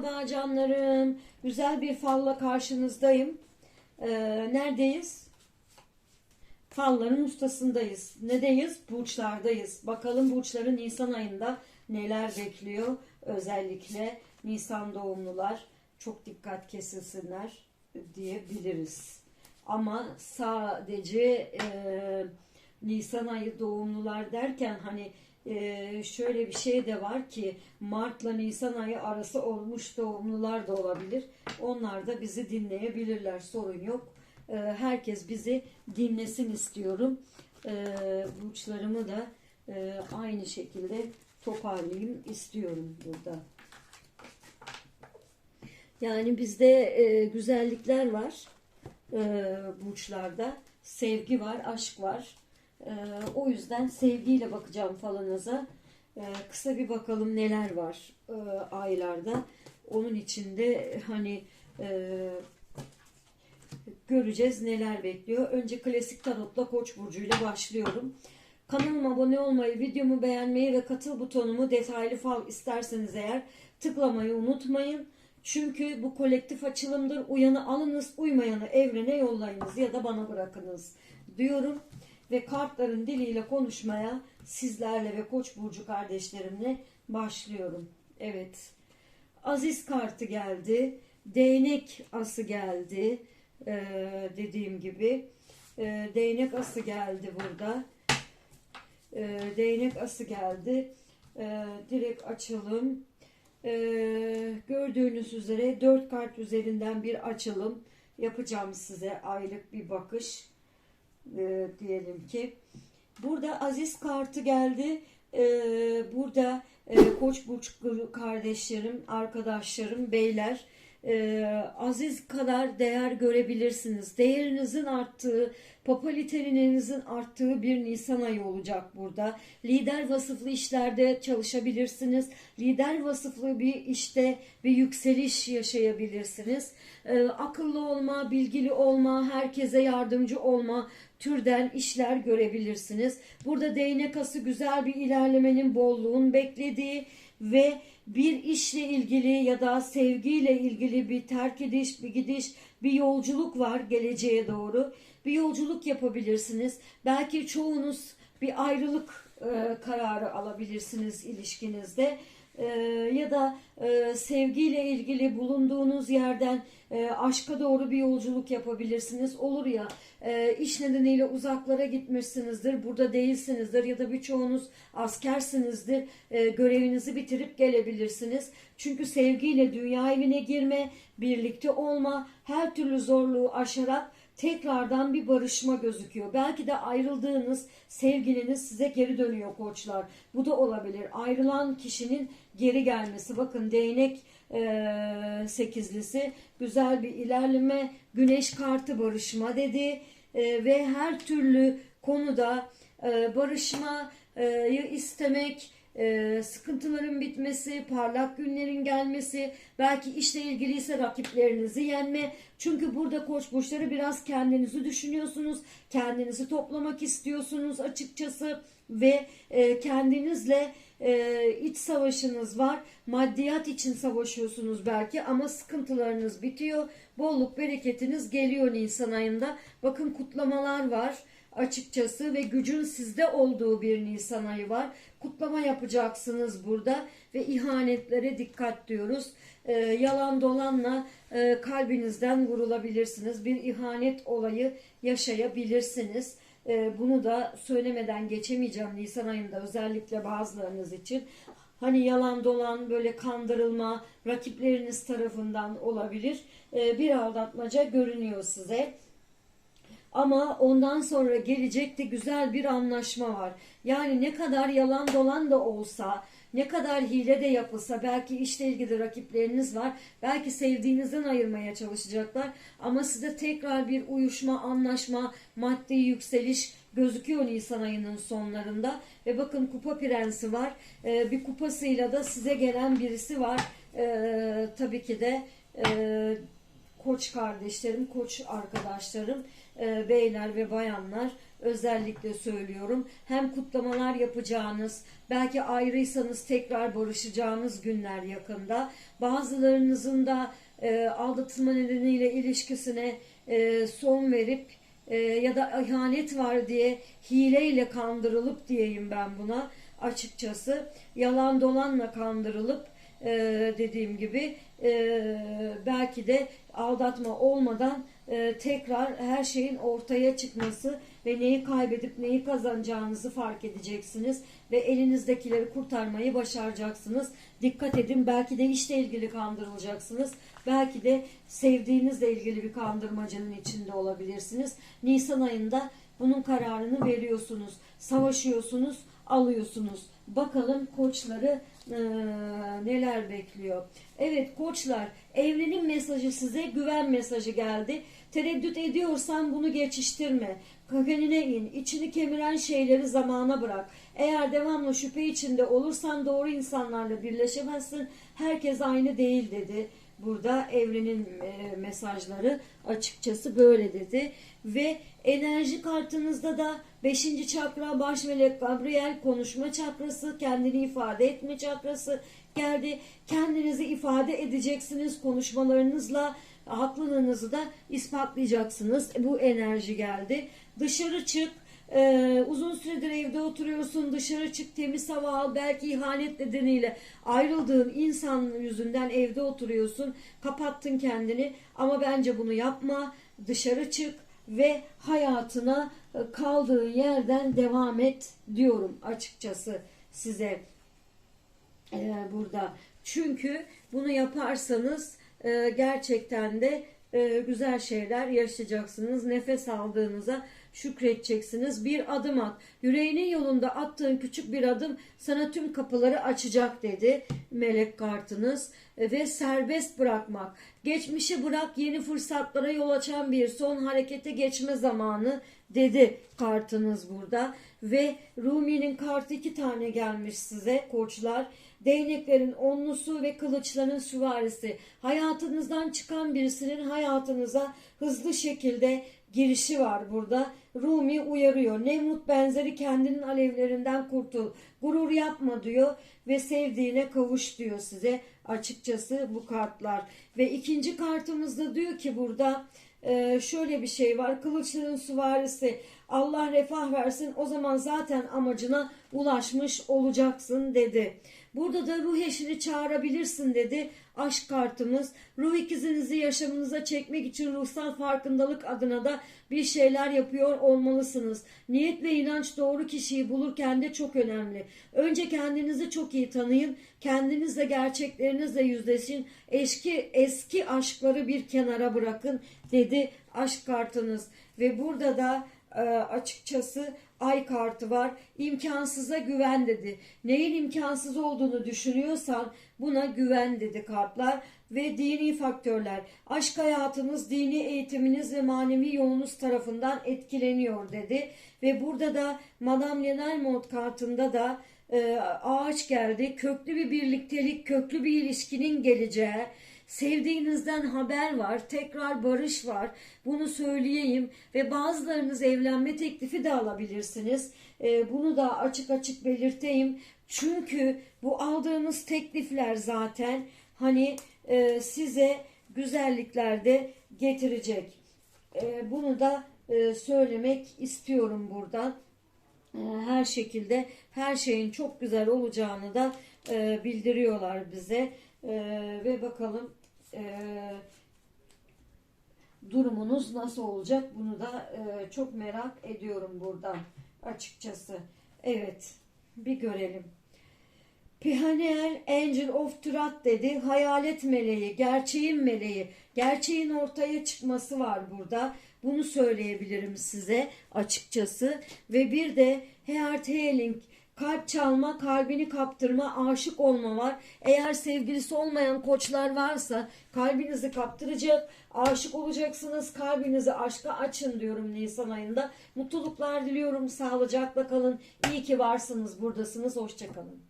Merhaba canlarım. Güzel bir falla karşınızdayım. Ee, neredeyiz? Falların ustasındayız. Nedeyiz? Burçlardayız. Bakalım burçları Nisan ayında neler bekliyor? Özellikle Nisan doğumlular çok dikkat kesilsinler diyebiliriz. Ama sadece e, Nisan ayı doğumlular derken hani e, şöyle bir şey de var ki Mart'la Nisan ayı arası olmuş doğumlular da olabilir. Onlar da bizi dinleyebilirler. Sorun yok. E, herkes bizi dinlesin istiyorum. E, burçlarımı da e, aynı şekilde toparlayayım istiyorum burada. Yani bizde e, güzellikler var e, burçlarda. Sevgi var, aşk var. E, o yüzden sevgiyle bakacağım falanıza. E, kısa bir bakalım neler var e, aylarda. Onun içinde hani e, göreceğiz neler bekliyor. Önce klasik tarotla koç burcuyla başlıyorum. Kanalıma abone olmayı, videomu beğenmeyi ve katıl butonumu detaylı fal isterseniz eğer tıklamayı unutmayın. Çünkü bu kolektif açılımdır. Uyanı alınız, uymayanı evrene yollayınız ya da bana bırakınız diyorum. Ve kartların diliyle konuşmaya sizlerle ve Koç burcu kardeşlerimle başlıyorum. Evet. Aziz kartı geldi. Değnek ası geldi. Ee, dediğim gibi. Ee, değnek ası geldi burada. Ee, değnek ası geldi. Ee, direkt açalım. Ee, gördüğünüz üzere 4 kart üzerinden bir açılım yapacağım size aylık bir bakış Ee, diyelim ki. Burada Aziz kartı geldi. Ee, burada e, Koç burç kardeşlerim, arkadaşlarım, beyler e, aziz kadar değer görebilirsiniz. Değerinizin arttığı, papaliterinizin arttığı bir Nisan ayı olacak burada. Lider vasıflı işlerde çalışabilirsiniz. Lider vasıflı bir işte bir yükseliş yaşayabilirsiniz. E, akıllı olma, bilgili olma, herkese yardımcı olma türden işler görebilirsiniz. Burada değnek ası güzel bir ilerlemenin bolluğun beklediği ve bir işle ilgili ya da sevgiyle ilgili bir terk ediş, bir gidiş, bir yolculuk var geleceğe doğru. Bir yolculuk yapabilirsiniz. Belki çoğunuz bir ayrılık e, kararı alabilirsiniz ilişkinizde. E, ya da e, sevgiyle ilgili bulunduğunuz yerden e, aşka doğru bir yolculuk yapabilirsiniz. Olur ya e, iş nedeniyle uzaklara gitmişsinizdir, burada değilsinizdir ya da birçoğunuz askersinizdir, görevinizi bitirip gelebilirsiniz. Çünkü sevgiyle dünya evine girme, birlikte olma, her türlü zorluğu aşarak tekrardan bir barışma gözüküyor. Belki de ayrıldığınız sevgiliniz size geri dönüyor koçlar. Bu da olabilir. Ayrılan kişinin geri gelmesi. Bakın değnek e, sekizlisi güzel bir ilerleme. Güneş kartı barışma dedi. E, ve her türlü konuda e, barışmayı istemek, e, sıkıntıların bitmesi, parlak günlerin gelmesi, belki işle ilgiliyse rakiplerinizi yenme. Çünkü burada koç burçları biraz kendinizi düşünüyorsunuz, kendinizi toplamak istiyorsunuz açıkçası ve e, kendinizle e, iç savaşınız var. Maddiyat için savaşıyorsunuz belki ama sıkıntılarınız bitiyor. Bolluk bereketiniz geliyor Nisan ayında. Bakın kutlamalar var açıkçası ve gücün sizde olduğu bir Nisan ayı var. Kutlama yapacaksınız burada ve ihanetlere dikkat diyoruz. E, yalan dolanla e, kalbinizden vurulabilirsiniz. Bir ihanet olayı yaşayabilirsiniz. E, bunu da söylemeden geçemeyeceğim Nisan ayında özellikle bazılarınız için. Hani yalan dolan böyle kandırılma rakipleriniz tarafından olabilir. E, bir aldatmaca görünüyor size. Ama ondan sonra gelecekte güzel bir anlaşma var. Yani ne kadar yalan dolan da olsa, ne kadar hile de yapılsa, belki işle ilgili rakipleriniz var, belki sevdiğinizden ayırmaya çalışacaklar. Ama size tekrar bir uyuşma, anlaşma, maddi yükseliş gözüküyor Nisan ayının sonlarında. Ve bakın kupa prensi var. Ee, bir kupasıyla da size gelen birisi var. Ee, tabii ki de... E, koç kardeşlerim, koç arkadaşlarım, e, beyler ve bayanlar özellikle söylüyorum. Hem kutlamalar yapacağınız, belki ayrıysanız tekrar barışacağınız günler yakında. Bazılarınızın da e, aldatılma nedeniyle ilişkisine e, son verip e, ya da ihanet var diye hileyle kandırılıp diyeyim ben buna açıkçası yalan dolanla kandırılıp e, dediğim gibi e, belki de aldatma olmadan e, tekrar her şeyin ortaya çıkması ve neyi kaybedip neyi kazanacağınızı fark edeceksiniz ve elinizdekileri kurtarmayı başaracaksınız. Dikkat edin belki de işle ilgili kandırılacaksınız. Belki de sevdiğinizle ilgili bir kandırmacanın içinde olabilirsiniz. Nisan ayında bunun kararını veriyorsunuz. Savaşıyorsunuz, alıyorsunuz. Bakalım koçları eee, neler bekliyor. Evet koçlar evrenin mesajı size güven mesajı geldi. Tereddüt ediyorsan bunu geçiştirme. Kökenine in. içini kemiren şeyleri zamana bırak. Eğer devamlı şüphe içinde olursan doğru insanlarla birleşemezsin. Herkes aynı değil dedi. Burada evrenin e, mesajları açıkçası böyle dedi. Ve enerji kartınızda da 5. çakra baş melek Gabriel konuşma çakrası, kendini ifade etme çakrası geldi. Kendinizi ifade edeceksiniz konuşmalarınızla haklılığınızı da ispatlayacaksınız. Bu enerji geldi. Dışarı çık. Ee, uzun süredir evde oturuyorsun dışarı çık temiz hava al belki ihanet nedeniyle ayrıldığın insan yüzünden evde oturuyorsun kapattın kendini ama bence bunu yapma dışarı çık ve hayatına e, kaldığın yerden devam et diyorum açıkçası size e, burada. Çünkü bunu yaparsanız e, gerçekten de e, güzel şeyler yaşayacaksınız. Nefes aldığınıza şükredeceksiniz. Bir adım at. Yüreğinin yolunda attığın küçük bir adım sana tüm kapıları açacak dedi melek kartınız. E, ve serbest bırakmak. Geçmişi bırak yeni fırsatlara yol açan bir son harekete geçme zamanı dedi kartınız burada. Ve Rumi'nin kartı iki tane gelmiş size koçlar. Değneklerin onlusu ve kılıçların süvarisi. Hayatınızdan çıkan birisinin hayatınıza hızlı şekilde girişi var burada. Rumi uyarıyor. Nemrut benzeri kendinin alevlerinden kurtul. Gurur yapma diyor ve sevdiğine kavuş diyor size açıkçası bu kartlar. Ve ikinci kartımızda diyor ki burada e, şöyle bir şey var. Kılıçların süvarisi Allah refah versin o zaman zaten amacına ulaşmış olacaksın dedi. Burada da ruh eşini çağırabilirsin dedi. Aşk kartımız. Ruh ikizinizi yaşamınıza çekmek için ruhsal farkındalık adına da bir şeyler yapıyor olmalısınız. Niyet ve inanç doğru kişiyi bulurken de çok önemli. Önce kendinizi çok iyi tanıyın. Kendinizle gerçeklerinizle yüzleşin. Eski, eski aşkları bir kenara bırakın dedi aşk kartınız. Ve burada da e, açıkçası ay kartı var. İmkansıza güven dedi. Neyin imkansız olduğunu düşünüyorsan buna güven dedi kartlar ve dini faktörler. Aşk hayatınız, dini eğitiminiz ve manevi yolunuz tarafından etkileniyor dedi. Ve burada da Madame Lenormand kartında da e, ağaç geldi. Köklü bir birliktelik, köklü bir ilişkinin geleceği, Sevdiğinizden haber var, tekrar barış var. Bunu söyleyeyim ve bazılarınız evlenme teklifi de alabilirsiniz. Ee, bunu da açık açık belirteyim. Çünkü bu aldığınız teklifler zaten hani e, size güzellikler de getirecek. E, bunu da e, söylemek istiyorum buradan. E, her şekilde her şeyin çok güzel olacağını da e, bildiriyorlar bize. E, ve bakalım e, durumunuz nasıl olacak bunu da e, çok merak ediyorum buradan açıkçası. Evet bir görelim. Pihanel Angel of Turat dedi. Hayalet meleği, gerçeğin meleği, gerçeğin ortaya çıkması var burada. Bunu söyleyebilirim size açıkçası. Ve bir de Heart Healing, kalp çalma, kalbini kaptırma, aşık olma var. Eğer sevgilisi olmayan koçlar varsa kalbinizi kaptıracak, aşık olacaksınız. Kalbinizi aşka açın diyorum Nisan ayında. Mutluluklar diliyorum. Sağlıcakla kalın. İyi ki varsınız, buradasınız. Hoşçakalın.